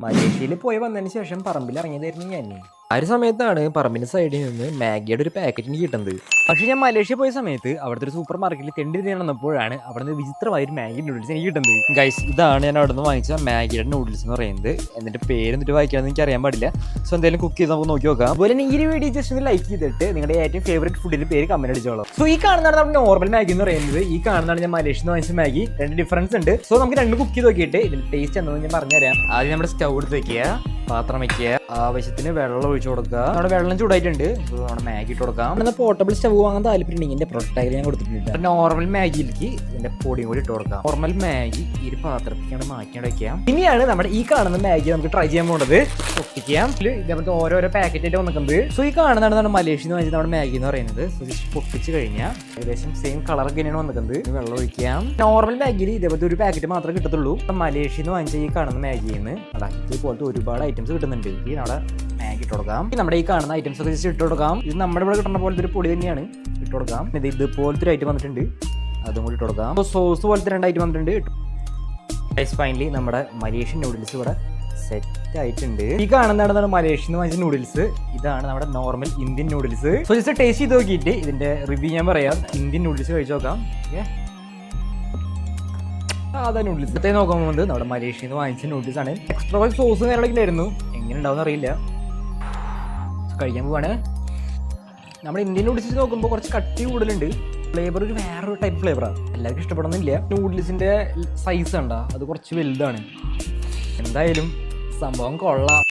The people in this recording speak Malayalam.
മലേഷ്യയിൽ പോയി വന്നതിന് ശേഷം പറമ്പിൽ ഇറങ്ങിയതായിരുന്നു ഞാൻ ആ ഒരു സമയത്താണ് പറമ്പിന് സൈഡിൽ നിന്ന് മാഗിയുടെ ഒരു പാക്കറ്റ് എനിക്ക് കിട്ടുന്നത്. പക്ഷെ ഞാൻ മലേഷ്യ പോയ സമയത്ത് അവിടുത്തെ ഒരു സൂപ്പർ മാർക്കറ്റിൽ തെണ്ടി വന്നപ്പോഴാണ് അവിടെ നിന്ന് വിചിത്രമായ ഒരു മാഗി നൂഡിൽസ് എനിക്ക് കിട്ടുന്നത്. ഗൈസ് ഇതാണ് ഞാൻ അവിടെ നിന്ന് വാങ്ങിച്ച മാഗിയുടെ നൂഡിൽസ് എന്ന് പറയുന്നത്. എന്നിട്ട് പേര് എന്നിട്ട് വായിക്കാമെന്ന് എനിക്ക് അറിയാൻ പാടില്ല. സോ എന്തായാലും കുക്ക് ചെയ്ത് നമുക്ക് നോക്കി നോക്കാം. അതുപോലെ തന്നെ ഈ ഒരു വീഡിയോ ജസ്റ്റ് ഒന്ന് ലൈക്ക് ചെയ്തിട്ട് നിങ്ങളുടെ ഏറ്റവും ഫേവറേറ്റ് ഫുഡിന്റെ പേര് കമന്റ് അടിച്ചോളാം. സോ ഈ കാണുന്നതാണ് നമ്മുടെ നോർമൽ മാഗി എന്ന് പറയുന്നത്. ഈ കാണുന്നതാണ് ഞാൻ മലേഷ്യയിൽ നിന്ന് വാങ്ങിച്ച മാഗി. രണ്ട് ഡിഫറൻസ് ഉണ്ട്. സോ നമുക്ക് രണ്ട് കുക്ക് ചെയ്ത് നോക്കിയിട്ട് ഇതിന്റെ ടേസ്റ്റ് എന്താണെന്ന് ഞാൻ പറഞ്ഞുതരാം. ആദ്യം നമ്മുടെ സ്റ്റൗ എടുത്ത് വെക്കുക. പാത്രം വെക്കുക. ആവശ്യത്തിന് വെള്ളം ഒഴിച്ചു കൊടുക്കുക. നമ്മുടെ വെള്ളം ചൂടായിട്ടുണ്ട്. നമ്മുടെ മാഗി ഇട്ട് കൊടുക്കാം. നമ്മുടെ പോർട്ടബിൾ സ്റ്റവ് വാങ്ങാൻ താല്പര്യം ഇതിന്റെ പ്രൊട്ടക്ട് ഞാൻ കൊടുത്തിട്ടുണ്ട്. നോർമൽ മാഗിയിലേക്ക് ഇതിന്റെ പൊടിയും കൂടി ഇട്ട് കൊടുക്കാം. നോർമൽ മാഗി ഈ ഒരു മാറ്റി വെക്കാം. ഇനിയാണ് നമ്മുടെ ഈ കാണുന്ന മാഗി നമുക്ക് ട്രൈ ചെയ്യാൻ പോകുന്നത് പൊട്ടിക്കാം. ഇതേപോലത്തെ ഓരോരോ പാക്കറ്റായിട്ട് വന്നിട്ടുണ്ട് സോ ഈ കാണുന്നതാണ് നമ്മുടെ മലേഷ്യ എന്ന് വെച്ചാൽ നമ്മുടെ മാഗി എന്ന് പറയുന്നത്. പൊട്ടിച്ച് കഴിഞ്ഞാൽ ഏകദേശം സെയിം കളർ തന്നെയാണ് വന്നിട്ടുണ്ട് വെള്ളം ഒഴിക്കാം. നോർമൽ മാഗിയിൽ ഇതേപോലത്തെ ഒരു പാക്കറ്റ് മാത്രമേ കിട്ടത്തുള്ളൂ. മലേഷ്യ മലേഷ്യയിൽ നിന്ന് വാങ്ങിച്ച ഈ കാണുന്ന മാഗിയിൽ നിന്ന് അടാ ഇതുപോലത്തെ ഒരുപാട് ഐറ്റംസ് കിട്ടുന്നുണ്ട്. ഈ നമ്മുടെ മാഗി ഇട്ട് കൊടുക്കാം. നമ്മുടെ ഈ കാണുന്ന ഐറ്റംസ് ഒക്കെ ജസ്റ്റ് ഇട്ട് കൊടുക്കാം. ഇത് നമ്മുടെ ഇവിടെ കിട്ടുന്ന പോലത്തെ ഒരു പൊടി തന്നെയാണ് ഇട്ട് കൊടുക്കാം. ഇത് ഇതുപോലത്തെ ഒരു ഐറ്റം വന്നിട്ടുണ്ട്. അതും കൂടി ഇട്ട് കൊടുക്കാം. അപ്പോൾ സോസ് പോലത്തെ രണ്ട് ഐറ്റം വന്നിട്ടുണ്ട്. ഫൈനലി നമ്മുടെ മലേഷ്യൻ നൂഡിൽസ് ഇവിടെ സെറ്റ് ആയിട്ടുണ്ട്. ഈ കാണുന്നതാണ് മലേഷ്യൻ വാങ്ങിച്ച നൂഡിൽസ് ഇതാണ് നമ്മുടെ normal Indian noodles so just taste ചെയ്ത് നോക്കിയിട്ട് ഇതിന്റെ റിവ്യൂ ഞാൻ പറയാം. ഇന്ത്യൻ നൂഡിൽസ് കഴിച്ചു നോക്കാം. ഓക്കെ സാധാ നൂഡിൽസ് ഇത്തേ പോകുന്നത് നമ്മുടെ മലേഷ്യയിൽ നിന്ന് വാങ്ങിച്ച നൂഡിൽസ് ആണ്. എക്സ്ട്രാ സോസ് കാര്യങ്ങളൊക്കെ ഉണ്ടായിരുന്നു. എങ്ങനെ ഉണ്ടാവും അറിയില്ല കഴിക്കാൻ പോവാണ്. നമ്മുടെ ഇന്ത്യൻ നൂഡിൽസ് നോക്കുമ്പോൾ കുറച്ച് കട്ടി കൂടുതലുണ്ട്. ഫ്ലേവർ ഒരു വേറൊരു ടൈപ്പ് ഫ്ലേവറാണ് എല്ലാവർക്കും ഇഷ്ടപ്പെടുന്നില്ല. നൂഡിൽസിന്റെ സൈസ് കണ്ട അത് കുറച്ച് വലുതാണ്. എന്തായാലും സംഭവം കൊള്ളാം.